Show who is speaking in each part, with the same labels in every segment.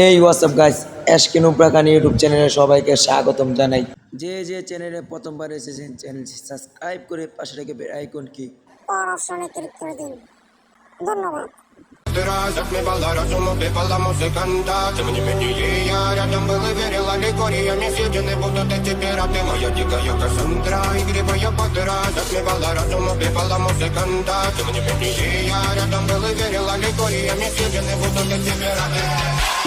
Speaker 1: এই WhatsApp guys অ্যাশকিন উব্রাকান YouTube চ্যানেলে সবাইকে স্বাগতম জানাই যে যে চ্যানেলে প্রথমবার এসেছেন চ্যানেলটি সাবস্ক্রাইব করে পাশে রেখে বেল আইকন কি
Speaker 2: পর অপশনে ক্লিক করে দিন ধন্যবাদ
Speaker 3: Раз отмевала разум, убивала музыканта Ты мне мені я рядом был и верила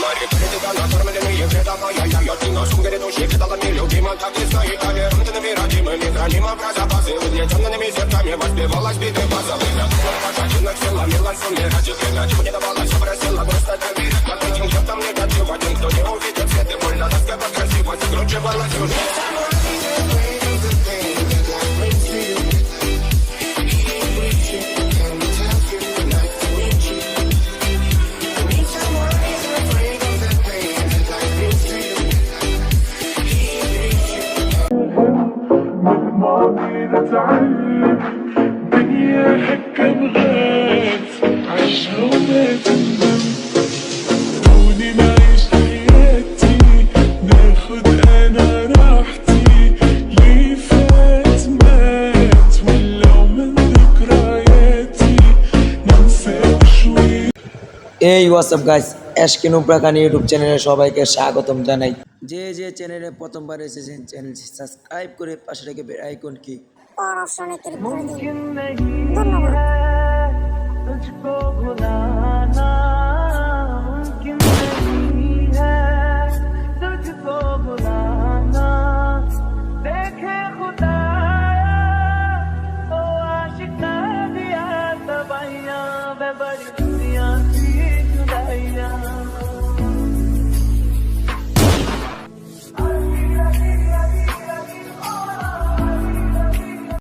Speaker 3: говорит Критика накормленные предом Ай-яй-яй, ты на сумке летучий Предалами любима, так и знает Толерантными родимыми Хранимо про запасы Угнетенными сердцами Воспевалась биты базовые Накрыла пошатинок сила Милан сумирать их время Чего не давала, все просила Просто доверие Под этим ебтом негатив Один, кто не увидит Все ты больно, насколько красиво Закручивалась уже
Speaker 4: ماضي نتعلم دنيا حكة بغات عيشها وما تندم دوني نعيش حياتي ناخد انا راحتي ليه فات مات ولو من ذكرياتي ننسى شوي
Speaker 1: এই হোয়াটসঅ্যাপ গাইস অ্যাশকিন উব্রাকান ইউটিউব চ্যানেলে সবাইকে স্বাগতম জানাই যে যে চ্যানেলে প্রথমবার এসেছেন চ্যানেলটি সাবস্ক্রাইব করে পাশে রেখে বেল আইকন কি
Speaker 2: পর অপশনে ক্লিক করে দিন ধন্যবাদ